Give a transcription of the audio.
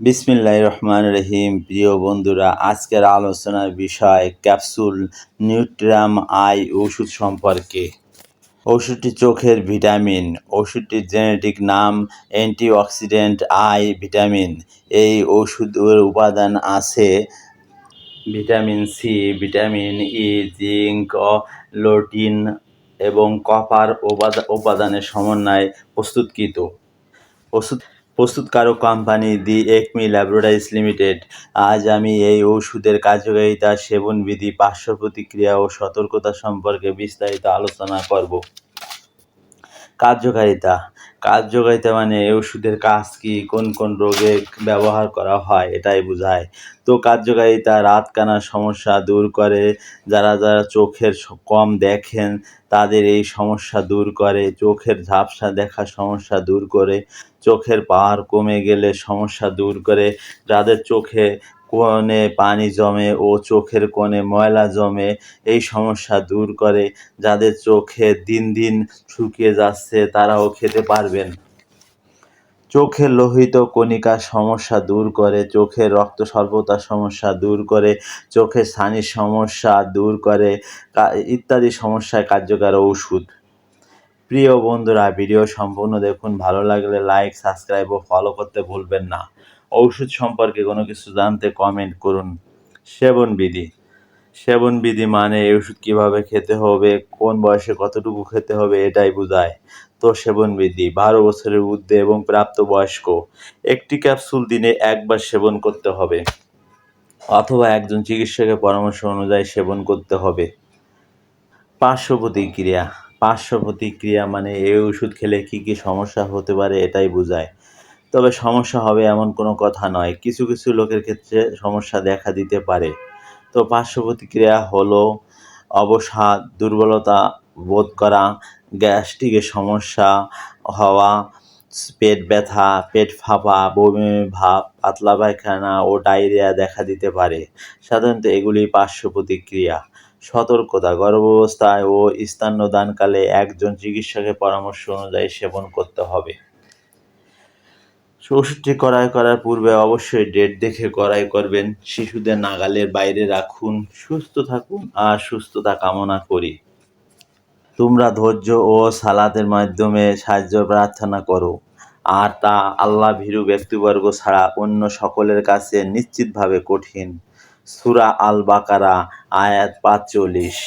বিসমিল্লাহ রহমান রহিম। প্রিয় বন্ধুরা, আজকের আলোচনার বিষয় ক্যাপসুল নিউট্রাম আই ওষুধ সম্পর্কে। ওষুধটি চোখের ভিটামিন, ওষুধটির জেনেটিক নাম অ্যান্টিঅক্সিডেন্ট আই ভিটামিন। এই ওষুধের উপাদান আছে vitamin C, vitamin E, zinc, lutein এবং কপার উপাদানের সমন্বয়ে প্রস্তুতকৃত ওষুধ। প্রস্তুতকারক company the Acme laboratories limited. আজ আমি এই ওষুধের কার্যকারিতা, সেবনবিধি পার্শ্ব প্রতিক্রিয়া ও সতর্কতা সম্পর্কে বিস্তারিত আলোচনা করব। কার্যকারিতা কার্যকারিতা মানে এই ওষুধের কাজ কি, কোন কোন রোগে ব্যবহার করা হয়, এটাই বোঝায়। তো কার্যকারিতা রাত কানার সমস্যা দূর করে, যারা যারা চোখের কম দেখেন, তাদের এই সমস্যা দূর করে, চোখের ঝাপসা দেখা সমস্যা দূর করে, চোখের পাহাড় কমে গেলে সমস্যা দূর করে, যাদের চোখে কোণে পানি জমে ও চোখের কোণে ময়লা জমে, এই সমস্যা দূর করে যাদের চোখে দিন দিন শুকিয়ে যাচ্ছে তারাও খেতে পারবেন। চোখের লোহিত কণিকার সমস্যা দূর করে চোখের রক্ত স্বল্পতার সমস্যা দূর করে চোখের ছানির সমস্যা দূর করে ইত্যাদি সমস্যায় কার্যকর ওষুধ। প্রিয় বন্ধুরা, ভিডিও সম্পূর্ণ দেখুন, ভালো লাগলে লাইক সাবস্ক্রাইব ও ফলো করতে ভুলবেন না। ঔষধ সম্পর্কে কোনো কিছু জানতে কমেন্ট করুন। সেবন সেবনবিধি সেবনবিধি মানে এই ওষুধ কীভাবে খেতে হবে, কোন বয়সে কতটুকু খেতে হবে এটাই বোঝায়। তো সেবনবিধি বারো বছরের ঊর্ধ্বে এবং প্রাপ্তবয়স্ক। একটি ক্যাপসুল দিনে একবার সেবন করতে হবে। অথবা একজন চিকিৎসকের পরামর্শ অনুযায়ী সেবন করতে হবে। পার্শ্ব প্রতিক্রিয়া। পার্শ্ব প্রতিক্রিয়া মানে এই ওষুধ খেলে কী কী সমস্যা হতে পারে এটাই বোঝায়। তবে সমস্যা হবে এমন কোনো কথা নয়। কিছু কিছু লোকের ক্ষেত্রে সমস্যা দেখা দিতে পারে। তো পার্শ্ব প্রতিক্রিয়া হলো অবসাদ, দুর্বলতা বোধ করা গ্যাস্ট্রিকের সমস্যা হওয়া, পেট ব্যথা, পেট ফাঁপা, বমি, ভাব, পাতলা পায়খানা ও ডায়রিয়া দেখা দিতে পারে। সাধারণত এগুলি পার্শ্ব প্রতিক্রিয়া সতর্কতা, গর্ভাবস্থায় ও স্তন্যদানকালে একজন চিকিৎসকের পরামর্শ অনুযায়ী সেবন করতে হবে। ওষুধটি কড়াই করার পূর্বে অবশ্যই ডেট দেখে কড়াই করবেন। শিশুদের নাগালের বাইরে রাখুন, সুস্থ থাকুন আর সুস্থতা কামনা করি। তোমরা ধৈর্য ও সালাদের মাধ্যমে সাহায্য প্রার্থনা করো। আর তা আল্লাহ ভীরু ব্যক্তিবর্গ ছাড়া অন্য সকলের কাছে নিশ্চিতভাবে কঠিন। সুরা আল বাকারা আয়াত পাঁচচল্লিশ।